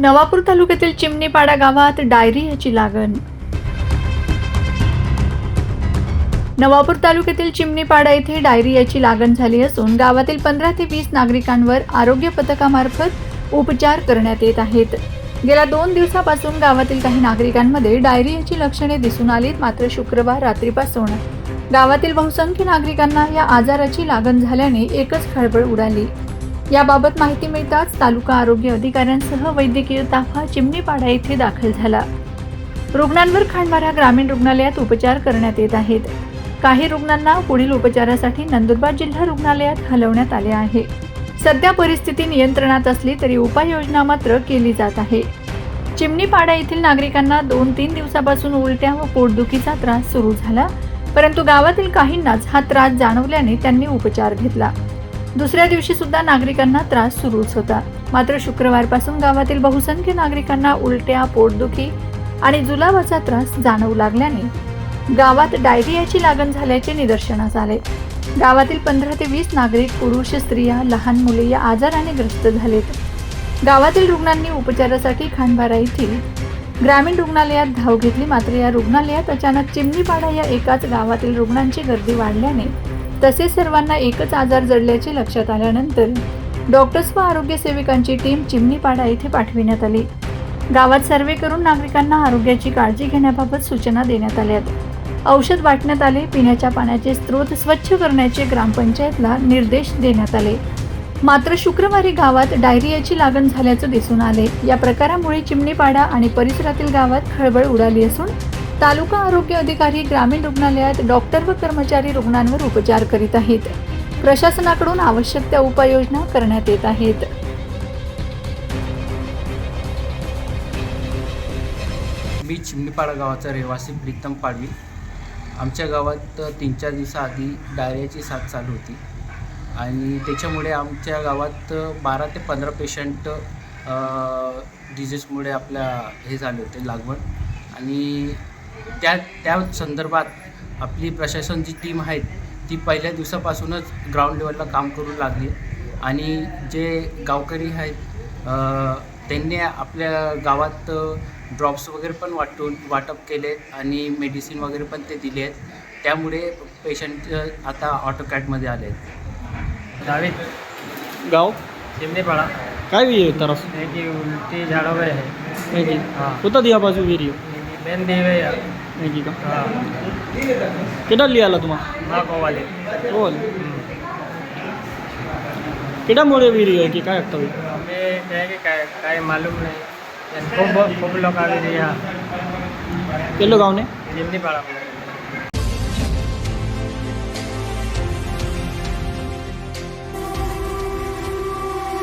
नवापूर तालुक्यातील चिमणीपाडा गावात डायरियाची लागण. नवापूर तालुक्यातील चिमणीपाडा येथे डायरियाची लागण झाली असून गावातील पंधरा ते वीस नागरिकांवर आरोग्य पथकामार्फत उपचार करण्यात येत आहेत. गेल्या दोन दिवसापासून गावातील काही नागरिकांमध्ये डायरियाची लक्षणे दिसून आलीत. मात्र शुक्रवार रात्रीपासून गावातील बहुसंख्य नागरिकांना या आजाराची लागण झाल्याने एकच खळबळ उडाली. याबाबत माहिती मिळताच तालुका आरोग्य अधिकाऱ्यांसह वैद्यकीय ताफा चिमणीपाडा येथे दाखल झाला. रुग्णांवर खांडवारा ग्रामीण रुग्णालयात उपचार करण्यात येत आहेत. काही रुग्णांना पुढील उपचारासाठी नंदुरबार जिल्हा रुग्णालयात हलवण्यात आले आहे. सध्या परिस्थिती नियंत्रणात असली तरी उपाययोजना मात्र केली जात आहे. चिमणीपाडा येथील नागरिकांना दोन तीन दिवसापासून उलट्या व पोटदुखीचा त्रास सुरू झाला परंतु गावातील काहींनाच हा त्रास जाणवल्याने त्यांनी उपचार घेतला. दुसऱ्या दिवशी सुद्धा नागरिकांना त्रास सुरूच होता. मात्र शुक्रवारपासून गावातील बहुसंख्य नागरिकांना उलट्या पोटदुखी आणि जुलाबाचा त्रास जाणवू लागल्याने गावात डायरियाची लागण झाल्याचे निदर्शनास आले. गावातील पंधरा ते वीस नागरिक पुरुष स्त्रिया लहान मुले या आजाराने ग्रस्त झालेत. गावातील रुग्णांनी उपचारासाठी खांडबारा येथील ग्रामीण रुग्णालयात धाव घेतली मात्र या रुग्णालयात अचानक चिमणीपाडा या एकाच गावातील रुग्णांची गर्दी वाढल्याने तसे सर्वांना एकच आजार जडल्याचे लक्षात आल्यानंतर डॉक्टर्स व आरोग्य सेविकांची टीम चिमणीपाडा येथे पाठविण्यात आली. गावात सर्वे करून नागरिकांना आरोग्याची काळजी घेण्याबाबत सूचना देण्यात आल्यात औषध वाटण्यात आले पिण्याच्या पाण्याचे स्रोत स्वच्छ करण्याचे ग्रामपंचायतला निर्देश देण्यात आले. मात्र शुक्रवारी गावात डायरियाची लागण झाल्याचं दिसून आले. या प्रकारामुळे चिमणीपाडा आणि परिसरातील गावात खळबळ उडाली असून तालुका आरोग्य अधिकारी ग्रामीण रुग्णालयात डॉक्टर व कर्मचारी रुग्णांवर उपचार करीत आहेत. प्रशासनाकडून आवश्यक त्या उपाययोजना करण्यात येत आहेत. मी चिमणीपाडा गावाचा रहिवासी प्रीतम पाडवी. आमच्या गावात तीन चार दिवसाआधी डायरियाची साथ चालू होती. आणि त्याच्यामुळे आमच्या गावात बारा ते पंधरा पेशंट डिझीजमुळे आपल्या हे झाले होते लागवड. आणि त्या त्या संदर्भात आपली प्रशासन जी टीम आहे ती पहिल्या दिवसापासूनच ग्राउंड लेवलला काम करू लागली. आणि जे गावकरी आहेत त्यांनी आपल्या गावात ड्रॉप्स वगैरे पण वाटून वाटप केले आणि मेडिसिन वगैरे पण ते दिले आहेत. त्यामुळे पेशंट आता ऑटोकॅटमध्ये आले आहेत. दाविद गाव? चिमनीपाड़ा काय विहीर तरस? कि उल्टी झाड़ हुए है नाही की हाँ. होता दिया बाजू विहीर. એનજી का કેટલા લઈ આલા તમા ના કોવાલે બોલ કેટલા મોડે વી રહી કે કાય હતા અમે કહે કે કાય કાય માલુમ નહીં. ખૂબ ખૂબ લોકો આવી રહ્યા. કેટલો ગામ જેમની પાડા